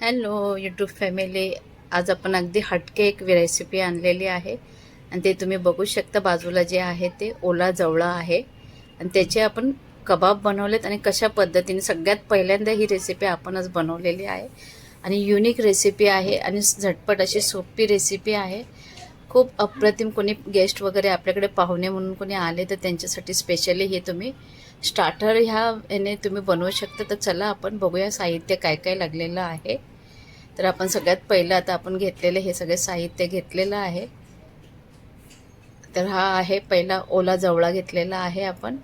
Hello YouTube family आज आपण अगदी हटके एक रेसिपी आणलेली आहे. आणि ते तुम्ही बघू शकता बाजूला जे आहे ते ओला जवळा आहे. आणि त्याचे आपण कबाब बनवलेत आणि कशा पद्धतीने सगळ्यात पहिल्यांदा ही रेसिपी आपणच बनवलेली आहे. आणि युनिक रेसिपी आहे आणि झटपट अशी सोपी रेसिपी आहे. खूप अप्रतिम कोणी गेस्ट वगैरे आपल्याकडे पाहुणे म्हणून कोणी आले तर त्यांच्यासाठी स्पेशली हे तुम्ही स्टार्टर ह्या याने तुम्ही बनवू शकता. तर चला आपण बघूया साहित्य काय काय लागलेलं आहे. तर आपण सगळ्यात पहिलं आता आपण घेतलेलं हे सगळे साहित्य घेतलेलं आहे. तर हा आहे पहिला ओला जवळा घेतलेला आहे आपण.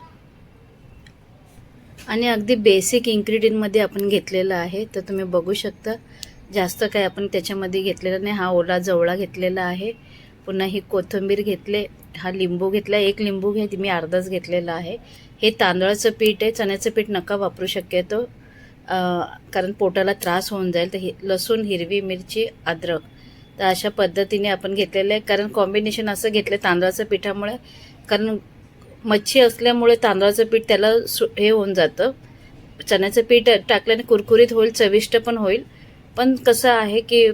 आणि अगदी बेसिक इन्ग्रेडियंटमध्ये आपण घेतलेलं आहे. तर तुम्ही बघू शकता जास्त काय आपण त्याच्यामध्ये घेतलेलं नाही. हा ओला जवळा घेतलेला आहे. पुन्हा ही कोथिंबीर घेतले हा लिंबू घेतला एक लिंबू घ्या मी अर्धाच घेतलेला आहे. हे तांदळाचं पीठ आहे चण्याचं पीठ नका वापरू शक्यतो. कारण पोटाला त्रास होऊन जाईल तर हे लसूण हिरवी मिरची अद्रक. तर अशा पद्धतीने आपण घेतलेलं आहे. कारण कॉम्बिनेशन असं घेतलं तांदळाचं पिठामुळे. कारण मच्छी असल्यामुळे तांदळाचं पीठ त्याला सु हे होऊन जातं. चण्याचं पीठ टाकल्याने कुरकुरीत होईल चविष्ट पण होईल. पण कसं आहे की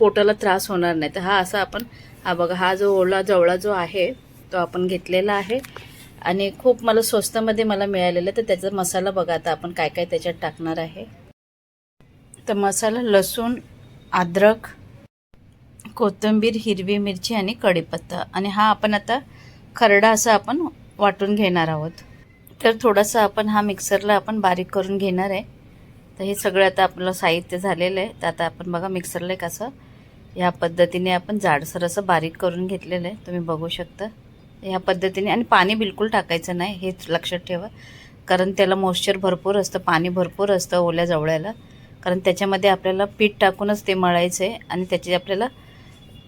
पोटाला त्रास होणार नाही. तर हा असा आपण हा बघा हा जो ओला जवळा जो आहे तो आपण घेतलेला आहे. आणि खूप मला स्वस्तामध्ये मला मिळालेलं तर त्याचा मसाला बघा आता आपण काय काय त्याच्यात टाकणार आहे. तर मसाला लसूण अद्रक कोथिंबीर हिरवी मिरची आणि कढीपत्ता. आणि हा आपण आता खरडा असा आपण वाटून घेणार आहोत. तर थोडासा आपण हा मिक्सरला आपण बारीक करून घेणार आहे. तर हे सगळं आता आपलं साहित्य झालेलं आहे. तर आता आपण बघा मिक्सरला एक असं ह्या पद्धतीने आपण जाडसर असं बारीक करून घेतलेलं आहे. तुम्ही बघू शकता. ह्या पद्धतीने. आणि पाणी बिलकुल टाकायचं नाही हेच लक्षात ठेवा. कारण त्याला मॉइश्चर भरपूर असतं पाणी भरपूर असतं ओल्या जवळ्याला. कारण त्याच्यामध्ये आपल्याला पीठ टाकूनच ते मळायचं आहे आणि त्याचे आपल्याला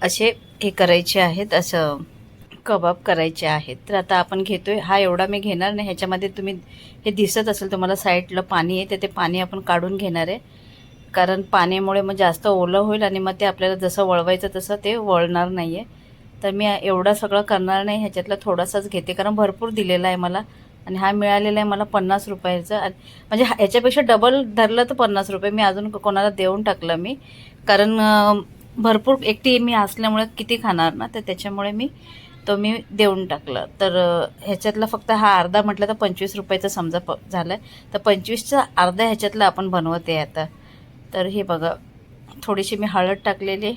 असे हे करायचे आहेत असं कबाब करायचे आहेत. तर आता आपण घेतो आहे हा एवढा मी घेणार नाही. ह्याच्यामध्ये तुम्ही हे दिसत असेल तुम्हाला साईडला पाणी आहे तर ते पाणी आपण काढून घेणार आहे. कारण पाण्यामुळे मग जास्त ओलं होईल आणि मग ते आपल्याला जसं वळवायचं तसं ते वळणार नाही आहे तर मी एवढं सगळं करणार नाही ह्याच्यातला थोडासाच घेते. कारण भरपूर दिलेला आहे मला. आणि हा मिळालेला आहे मला पन्नास रुपयाचा. आणि म्हणजे हा- ह्याच्यापेक्षा डबल धरलं तर पन्नास रुपये. मी अजून कोणाला देऊन टाकलं मी. कारण भरपूर एकटी मी असल्यामुळे किती खाणार ना? तर त्याच्यामुळे मी तो मी देऊन टाकलं. तर ह्याच्यातला फक्त हा अर्धा म्हटलं तर पंचवीस रुपयाचा समजा प झाला. आहे तर पंचवीसचा अर्धा ह्याच्यातला आपण बनवते आता. तर हे बघा. थोडीशी मी हळद टाकलेली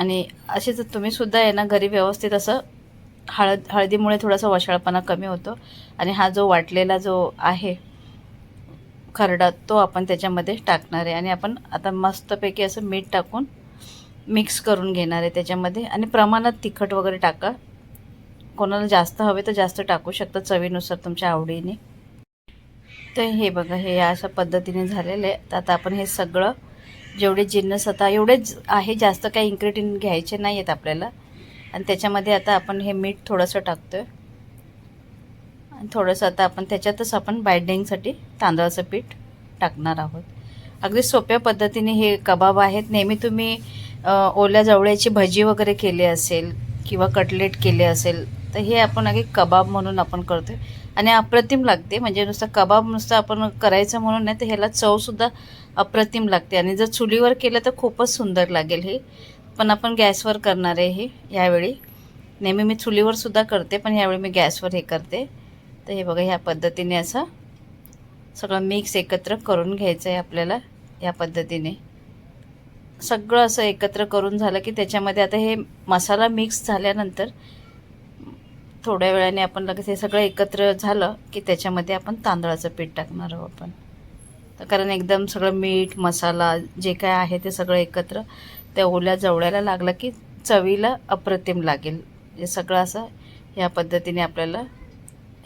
आणि असेच तुम्ही सुद्धा आहे ना घरी व्यवस्थित असं हळद हळदीमुळे थोडासा वशाळपणा कमी होतो. आणि हा जो वाटलेला जो आहे खरडा तो आपण त्याच्यामध्ये टाकणार आहे. आणि आपण आता मस्तपैकी असं मीठ टाकून मिक्स करून घेणार आहे त्याच्यामध्ये. आणि प्रमाणात तिखट वगैरे टाका. कोणाला जास्त हवे तर जास्त टाकू शकता चवीनुसार तुमच्या आवडीने. तर हे बघा हे अशा पद्धतीने झालेलं आहे. तर आता आपण हे सगळं जेवढे जिन्नस आता एवढेच आहे जास्त काही इन्क्रेडियंट घ्यायचे नाही आहेत आपल्याला. आणि त्याच्यामध्ये आता आपण हे मीठ थोडंसं टाकतो आहे आणि थोडंसं आता आपण त्याच्यातच आपण बायडिंगसाठी तांदळाचं पीठ टाकणार आहोत. अगदी सोप्या पद्धतीने हे कबाब आहेत. नेहमी तुम्ही ओल्या जवळ्याची भजी वगैरे केली असेल किंवा कटलेट केले असेल तर हे आपण अगदी कबाब म्हणून आपण करतो आणि अप्रतिम लागते. म्हणजे नुसतं कबाब नुसतं आपण करायचं म्हणून नाही तर ह्याला चवसुद्धा अप्रतिम लागते. आणि जर चुलीवर केलं तर खूपच सुंदर लागेल हे. पण आपण गॅसवर करणार आहे हे यावेळी. नेहमी मी चुलीवर सुद्धा करते पण ह्यावेळी मी गॅसवर हे करते. तर हे बघा ह्या पद्धतीने असं सगळं मिक्स एकत्र करून घ्यायचं आहे आपल्याला या पद्धतीने. सगळं असं एकत्र करून झालं की त्याच्यामध्ये आता हे मसाला मिक्स झाल्यानंतर थोड्या वेळाने आपण लगेच हे सगळं एकत्र झालं की त्याच्यामध्ये आपण तांदळाचं पीठ टाकणार आहोत आपण. तर कारण एकदम सगळं मीठ मसाला जे काय आहे ते सगळं एकत्र त्या ओल्या जवळ्याला लागलं की चवीला अप्रतिम लागेल. हे सगळं असं ह्या पद्धतीने आपल्याला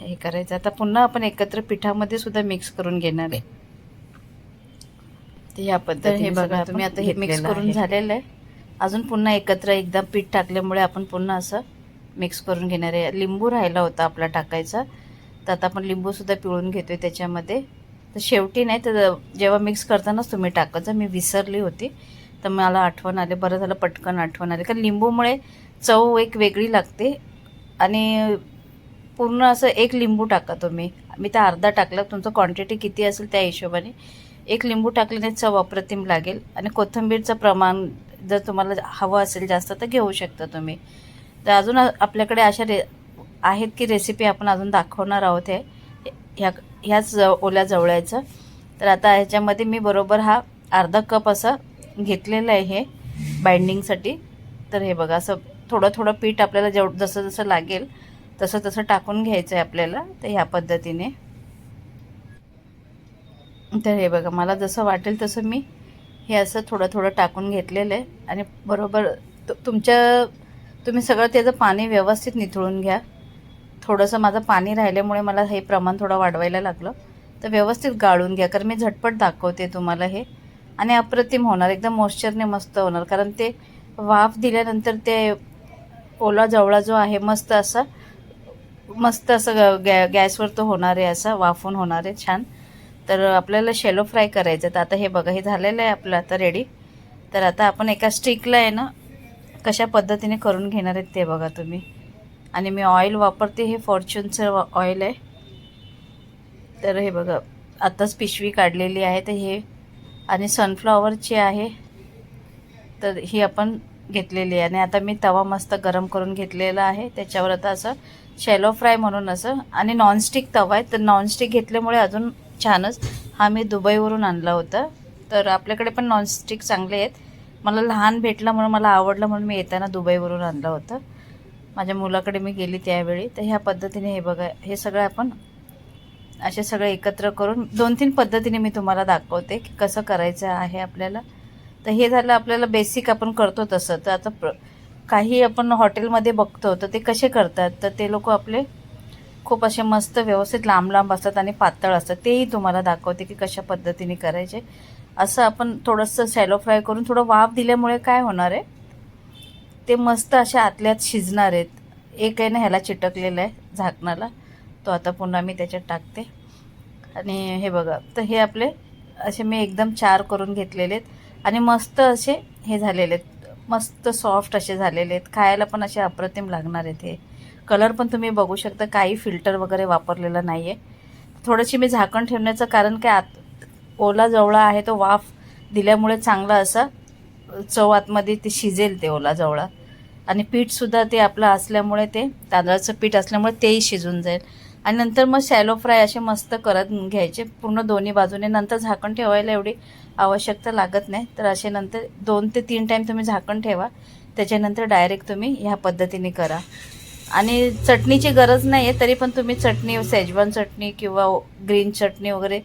हे करायचं. आता पुन्हा आपण एकत्र पिठामध्ये सुद्धा मिक्स करून घेणार आहे. तर ह्या पद्धतीने हे बघा, तुम्ही आता हे मिक्स करून. झालेलं आहे. अजून पुन्हा एकत्र एकदा पीठ टाकल्यामुळे आपण पुन्हा असं मिक्स करून घेणार आहे लिंबू राहिला होता आपला टाकायचा. तर आता आपण लिंबूसुद्धा पिळून घेतो आहे त्याच्यामध्ये. तर शेवटी नाही तर जेव्हा मिक्स करतानाच तुम्ही टाकायचं. मी विसरली होती. तर मला आठवण आले. बरं झालं पटकन आठवण आले. कारण लिंबूमुळे चव एक वेगळी लागते. आणि पूर्ण असं एक लिंबू टाका तुम्ही. मी तर अर्धा टाकला. तुमचं क्वांटिटी किती असेल त्या हिशोबाने. एक लिंबू टाकल्याने चव अप्रतिम लागेल. आणि कोथिंबीरचं प्रमाण जर तुम्हाला हवं असेल जास्त तर घेऊ शकता तुम्ही. तर अजून आपल्याकडे अशा रे आहेत की रेसिपी आपण अजून दाखवणार आहोत हे. ह्या ह्याच ओल्या जवळ्याचं. तर आता ह्याच्यामध्ये मी बरोबर हा अर्धा कप असं घेतलेलं आहे हे बाइंडिंगसाठी तर हे बघा असं थोडं थोडं पीठ आपल्याला जेव जसं जसं लागेल तसं तसं टाकून घ्यायचं आहे आपल्याला. तर ह्या पद्धतीने. तर हे बघा मला जसं वाटेल तसं मी हे असं थोडं थोडं टाकून घेतलेलं आहे. आणि बरोबर तु तुमच्या तुम्ही सगळं त्याचं पाणी व्यवस्थित निथळून घ्या. थोडंसं माझं पाणी राहिल्यामुळे मला हे प्रमाण थोडं वाढवायला लागलं. तर व्यवस्थित गाळून घ्या कारण मी झटपट दाखवते तुम्हाला हे. आणि अप्रतिम होणार एकदम मॉइश्चरने मस्त होणार. कारण ते वाफ दिल्यानंतर ते ओला जवळा जो आहे मस्त असा मस्त असं गॅ गॅसवर तो होणार आहे असा वाफून होणार आहे छान. तर आपल्याला शेलो फ्राय करायचं तर आता हे बघा हे झालेलं आहे आपलं आता रेडी तर आता आपण एका स्टिकला आहे ना कशा पद्धतीने करून घेणार आहेत ते बघा तुम्ही. आणि मी ऑइल वापरते हे फॉर्च्यूनचं ऑइल आहे. तर हे बघा आत्ताच पिशवी काढलेली आहे तर हे आणि सनफ्लॉवरची आहे. तर ही आपण घेतलेली आहे. आणि आता मी तवा मस्त गरम करून घेतलेला आहे. त्याच्यावर आता असं शॅलो फ्राय म्हणून असं आणि नॉनस्टिक तवा आहे. तर नॉनस्टिक घेतल्यामुळे अजून छानच. हा मी दुबईवरून आणला होता. तर आपल्याकडे पण नॉनस्टिक चांगले आहेत. मला लहान भेटला म्हणून मला आवडलं म्हणून मी येताना दुबईवरून आणलं होतं. माझ्या मुलाकडे मी गेली त्यावेळी. तर ह्या पद्धतीने हे बघा हे सगळं आपण असे सगळे एकत्र करून दोन तीन पद्धतीने मी तुम्हाला दाखवते की कसं करायचं आहे आपल्याला. तर हे झालं आपल्याला बेसिक आपण करतो तसं. तर आता प्र काही आपण हॉटेलमध्ये बघतो तर ते कसे करतात? तर ते लोक आपले खूप असे मस्त व्यवस्थित लांब लांब असतात आणि पातळ असतात. तेही तुम्हाला दाखवते की कशा पद्धतीने करायचे. असं आपण थोडंसं सॅलो फ्राय करून थोडं वाफ दिल्यामुळे काय होणार आहे? ते मस्त अशा आतल्यात शिजणार आहेत. एक आहे ना ह्याला चिटकलेलं आहे झाकणाला. तो आता पुन्हा मी त्याच्यात टाकते. आणि हे बघा तर हे आपले असे मी एकदम चार करून घेतलेले आहेत. आणि मस्त असे हे झालेले आहेत. मस्त सॉफ्ट असे झालेले आहेत. खायला पण असे अप्रतिम लागणार आहेत हे. कलर पण तुम्ही बघू शकता. काही फिल्टर वगैरे वापरलेलं नाही आहे थोडंशी मी झाकण ठेवण्याचं कारण काय आत ओला जवळा आहे तो वाफ दिल्यामुळे चांगला असा चव आतमध्ये ते शिजेल ते ओला जवळा आणि पीठसुद्धा ते आपलं असल्यामुळे ते तांदळाचं पीठ असल्यामुळे तेही शिजून जाईल. आणि नंतर मग शॅलो फ्राय असे मस्त करत घ्यायचे. पूर्ण दोन्ही बाजूने. नंतर झाकण ठेवायला एवढी आवश्यकता लागत नाही. तर असे नंतर दोन ते तीन टाईम तुम्ही झाकण ठेवा. त्याच्यानंतर डायरेक्ट तुम्ही ह्या पद्धतीने करा. आणि चटणीची गरज नाही आहे तरी पण तुम्ही चटणी सेजवान चटणी किंवा ग्रीन चटणी वगैरे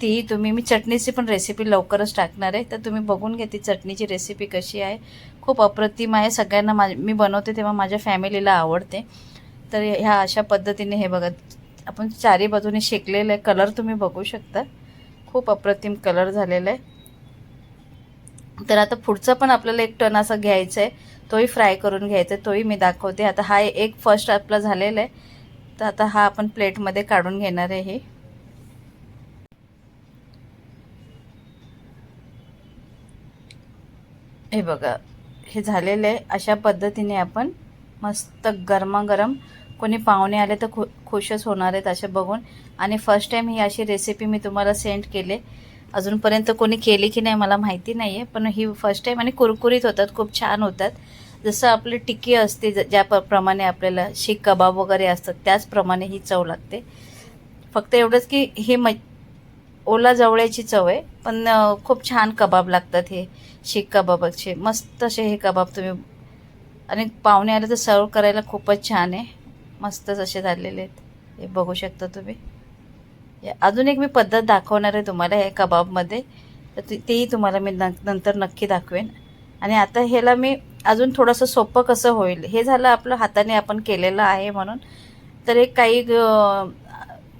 ती तुम्ही मी चटणीची पण रेसिपी लवकरच टाकणार आहे. तर तुम्ही बघून घ्या ती चटणीची रेसिपी कशी आहे. खूप अप्रतिम आहे. सगळ्यांना मा मी बनवते तेव्हा माझ्या फॅमिलीला आवडते. तर ह्या अशा पद्धतीने हे बघा आपण चारी बाजूने शेकलेलं आहे कलर तुम्ही बघू शकता. खूप अप्रतिम कलर झालेला आहे. तर आता पुढचा पण आपल्याला एक टन असं घ्यायचं आहे तोही फ्राय करून घ्यायचा आहे तोही मी दाखवते. आता हा एक फर्स्ट आपला झालेला आहे. तर आता हा आपण प्लेटमध्ये काढून घेणार आहे हे. हे बघा हे झालेलं आहे. अशा पद्धतीने आपण मस्त गरमागरम कोणी पाहुणे आले तर खु खुशच होणार आहेत असे बघून. आणि फर्स्ट टाईम ही अशी रेसिपी मी तुम्हाला सेंड केले. अजूनपर्यंत कोणी केली की नाही मला माहिती नाही आहे पण ही फर्स्ट टाईम आणि कुरकुरीत होतात खूप छान होतात. जसं आपली टिक्की असते ज ज्या प्रमाणे आपल्याला शीख कबाब वगैरे असतात त्याचप्रमाणे ही चव लागते. फक्त एवढंच की हे म ओला जवळ्याची चव आहे पण खूप छान कबाब लागतात हे शीख कबाबाचे. मस्त असे हे कबाब तुम्ही आणि पाहुणे आले तर सर्व करायला खूपच छान आहे. मस्तच असे झालेले आहेत. हे बघू शकता तुम्ही. अजून एक मी पद्धत दाखवणार आहे तुम्हाला हे कबाबमध्ये. तर तेही तुम्हाला मी न नंतर नक्की दाखवेन. आणि आता ह्याला मी अजून थोडंसं सोपं कसं होईल? हे झालं आपलं हाताने आपण केलेलं आहे म्हणून. तर एक काही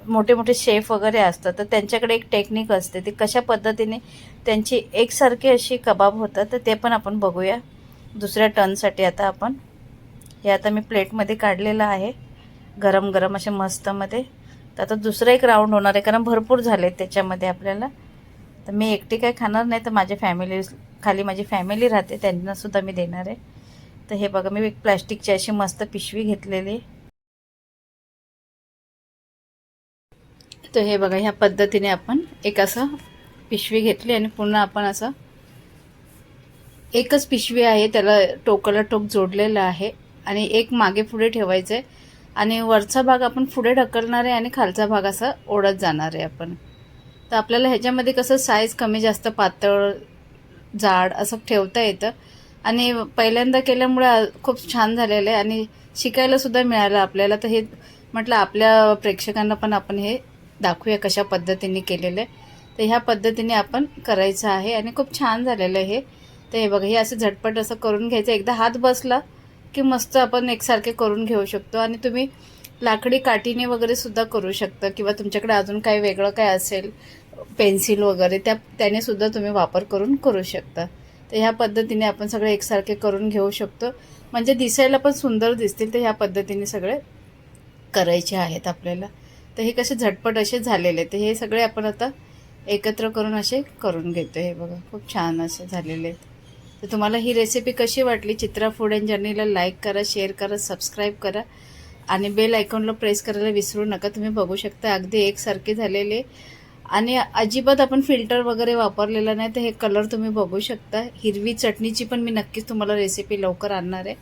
मोठे मोठे शेफ वगैरे असतात तर त्यांच्याकडे एक टेक्निक असते. ते कशा पद्धतीने त्यांची एकसारखी अशी कबाब होतात तर ते पण आपण बघूया. दुसऱ्या टर्नसाठी आता आपण. हे आता मी प्लेटमध्ये काढलेलं आहे. गरम गरम असे मस्तमध्ये तर आता दुसरा एक राऊंड होणार आहे कारण भरपूर झाले त्याच्यामध्ये आपल्याला. तर मी एकटी काय खाणार नाही तर माझ्या फॅमिली खाली माझी फॅमिली राहते त्यांनासुद्धा मी देणार आहे. तर हे बघा मी एक प्लॅस्टिकची अशी मस्त पिशवी घेतलेली तर हे बघा ह्या पद्धतीने आपण एक असं पिशवी घेतली आणि पुन्हा आपण असं एकच पिशवी आहे त्याला टोकाला टोक जोडलेलं आहे आणि एक मागे पुढे ठेवायचं आहे आणि वरचा भाग आपण पुढे ढकलणार आहे आणि खालचा भाग असा ओढत जाणार आहे आपण. तर आपल्याला ह्याच्यामध्ये कसं साईज कमी जास्त पातळ जाड असं ठेवता येतं. आणि पहिल्यांदा केल्यामुळे खूप छान झालेलं आहे आणि शिकायलासुद्धा मिळालं आपल्याला. तर हे म्हटलं आपल्या प्रेक्षकांना पण आपण हे दाखवूया कशा पद्धतीने केलेलं आहे. तर ह्या पद्धतीने आपण करायचं आहे आणि खूप छान झालेलं आहे हे. तर हे बघा हे असं झटपट असं करून घ्यायचं. एकदा हात बसला की मस्त आपण एकसारखे करून घेऊ शकतो आणि तुम्ही लाकडी काठीने वगैरे सुद्धा करू शकता किंवा तुमच्याकडे अजून काही वेगळं काय असेल पेन्सिल वगैरे त्या त्याने सुद्धा तुम्ही वापर करून करू शकता. तर ह्या पद्धतीने आपण सगळे एकसारखे करून घेऊ शकतो. म्हणजे दिसायला पण सुंदर दिसतील तर ह्या पद्धतीने सगळे करायचे आहेत आपल्याला. तर हे कसे झटपट असे झालेले तर हे सगळे आपण आता एकत्र करून असे करून घेतो. हे बघा खूप छान असे झालेले आहेत. तर तुम्हाला ही रेसिपी कशी वाटली? चित्रा फूड अँड जर्नीला लाईक करा शेअर करा सबस्क्राईब करा. आणि बेल आयकॉनला प्रेस करायला विसरू नका. तुम्ही बघू शकता अगदी एकसारखे झालेले. आणि अजिबात आपण फिल्टर वगैरे वापरलेला नाही. तर हे कलर तुम्ही बघू शकता. हिरवी चटणीची पण मी नक्कीच तुम्हाला रेसिपी लवकर आणणार आहे.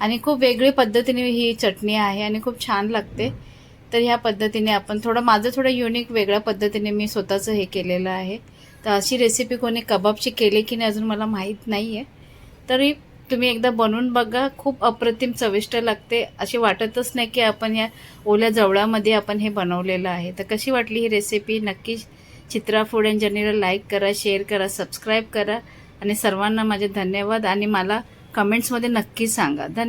आणि खूप वेगळी पद्धतीने ही चटणी आहे आणि खूप छान लागते. तर ह्या पद्धतीने आपण थोडं माझं थोडं युनिक वेगळ्या पद्धतीने मी स्वतःचं हे केलेलं आहे. तर अशी रेसिपी कोणी कबाबची केली की नाही अजून मला माहीत नाही आहे तरी तुम्ही एकदा बनवून बघा खूप अप्रतिम चविष्ट लागते. अशी वाटतच नाही की आपण या ओल्या जवळामध्ये आपण हे बनवलेलं आहे. तर कशी वाटली ही रेसिपी नक्की चित्रा फूड अँड जर्नीला लाईक करा शेअर करा सबस्क्राईब करा. आणि सर्वांना माझे धन्यवाद. आणि मला कमेंट्समध्ये नक्की सांगा. धन्य